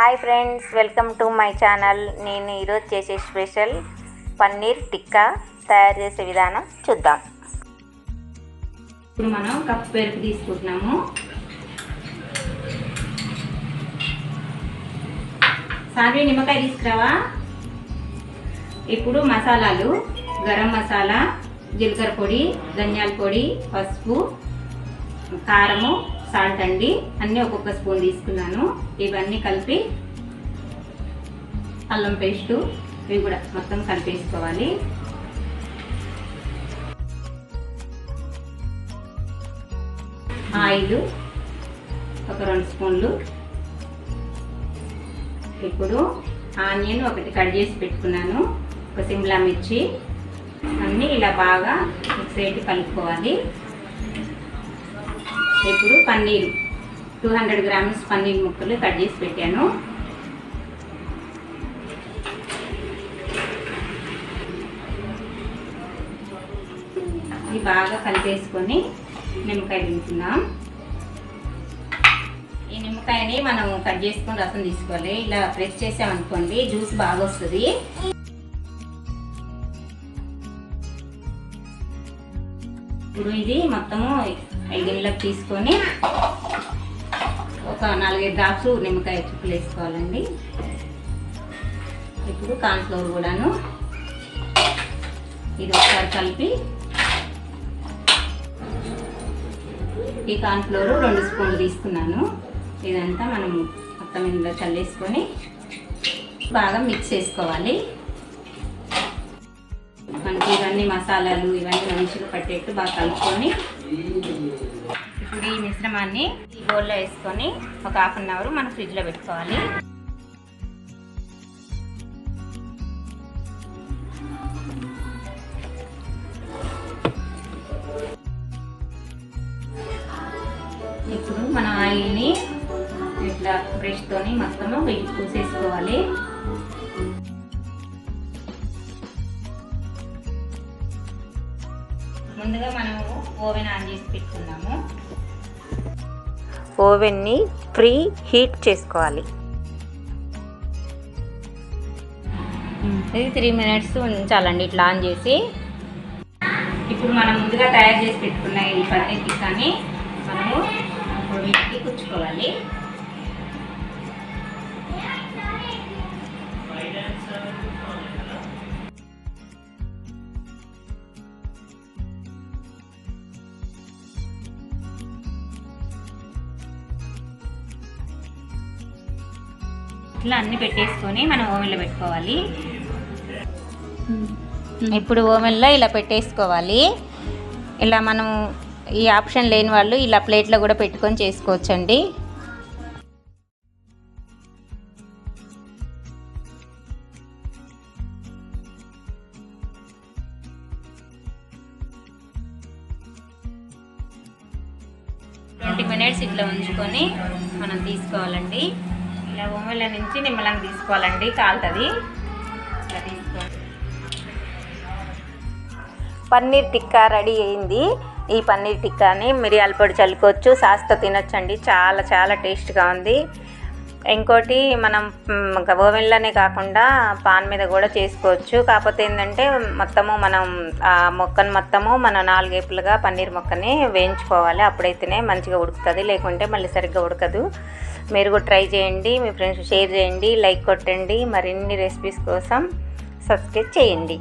Hi friends welcome to my channel. నేను ఈరోజు చేసే స్పెషల్ పన్నీర్ టిక్కా తయారు చేసే విధానం చూద్దాం. ఇప్పుడు మనం కప్ పెరుగు తీసుకుంటున్నాము. సాన్వి నిమ్మకాయ తీసుకురావా? ఇప్పుడు మసాలాలు గరం మసాలా జీలకర్ర పొడి ధనియాల పొడి పసుపు కారము సాల్ట్ అండి. అన్నీ ఒక్కొక్క స్పూన్ తీసుకున్నాను. ఇవన్నీ కలిపి అల్లం పేస్టు ఇవి కూడా మొత్తం కలిపేసుకోవాలి. ఆయిల్ ఒక రెండు స్పూన్లు. ఇప్పుడు ఆనియన్ ఒకటి కట్ చేసి పెట్టుకున్నాను. ఒక సిమ్లా మిర్చి. అన్నీ ఇలా బాగా మిక్స్ అయ్యి కలుపుకోవాలి. ఇప్పుడు paneer. Two hundred grams paneer ముక్కలు కట్ చేసి పెట్టాను. ఇది బాగా కలిపేసుకొని నిమ్మకాయ దించుకుందాం ఈ నిమ్మకాయని మనం కట్ చేసుకొని రసం తీసుకోవాలి. ఇలా ప్రెస్ చేసామనుకోండి జ్యూస్ బాగా వస్తుంది. ఇప్పుడు ఇది మొత్తము గిన్నెలకు తీసుకొని ఒక నాలుగైదు డ్రాప్స్ నిమ్మకాయ చుక్కలు వేసుకోవాలండి. ఇప్పుడు కాన్ఫ్లోర్ కూడాను ఇది ఒకసారి కలిపి ఈ కార్న్ఫ్లోర్ రెండు స్పూన్లు తీసుకున్నాను. ఇదంతా మనం మొత్తం ఇందులో చల్లేసుకొని బాగా మిక్స్ చేసుకోవాలి. మనకి ఇవన్నీ మసాలాలు ఇవన్నీ మంచిగా పట్టేట్టు బాగా కలుపుకొని ఇప్పుడు ఈ మిశ్రమాన్ని ఈ బౌల్లో వేసుకొని ఒక హాఫ్ అన్ అవర్ మనం ఫ్రిడ్జ్లో పెట్టుకోవాలి. ఇప్పుడు మన ఆయిల్ని ఇట్లా బ్రష్తోని మొత్తము పూసేసుకోవాలి. ముందుగా మనము ఓవెన్ ఆన్ చేసి పెట్టుకున్నాము ఓవెన్ని ప్రీ హీట్ చేసుకోవాలి. ఇది త్రీ మినిట్స్ ఉంచాలండి ఇట్లా ఆన్ చేసి. ఇప్పుడు మనం ముందుగా తయారు చేసి పెట్టుకున్న ఈ పన్నీర్ టిక్కాని మనము ఇప్పుడు వీటికి కుచ్చుకోవాలి. ఇట్లా అన్ని పెట్టేసుకొని మనం ఓవెన్లో పెట్టుకోవాలి. ఇప్పుడు ఓవెన్లో ఇలా పెట్టేసుకోవాలి. ఇలా మనం ఈ ఆప్షన్ లేని వాళ్ళు ఇలా ప్లేట్లో కూడా పెట్టుకొని చేసుకోవచ్చండి. ట్వంటీ మినిట్స్ ఇట్లా ఉంచుకొని మనం తీసుకోవాలండి. ఇలా ఓమెల నుంచి నిమ్మలంగా తీసుకోవాలండి కాలుతుంది. ఇట్లా పన్నీర్ టిక్కా రెడీ అయింది. ఈ పన్నీర్ టిక్కాని మిరియాల పొడి చల్లుకోవచ్చు. సాస్తో తినొచ్చండి. చాలా చాలా టేస్ట్గా ఉంది. ఇంకోటి మనం ఓవెన్లోనే కాకుండా పాన్ మీద కూడా చేసుకోవచ్చు. కాకపోతే ఏంటంటే మొత్తము మనం ఆ మొక్కను మొత్తము మనం నాలుగేపులుగా పన్నీర్ మొక్కని వేయించుకోవాలి. అప్పుడైతేనే మంచిగా ఉడుకుతుంది. లేకుంటే మళ్ళీ సరిగ్గా ఉడకదు. మీరు కూడా ట్రై చేయండి. మీ ఫ్రెండ్స్ షేర్ చేయండి. లైక్ కొట్టండి. మరిన్ని రెసిపీస్ కోసం సబ్స్క్రైబ్ చేయండి.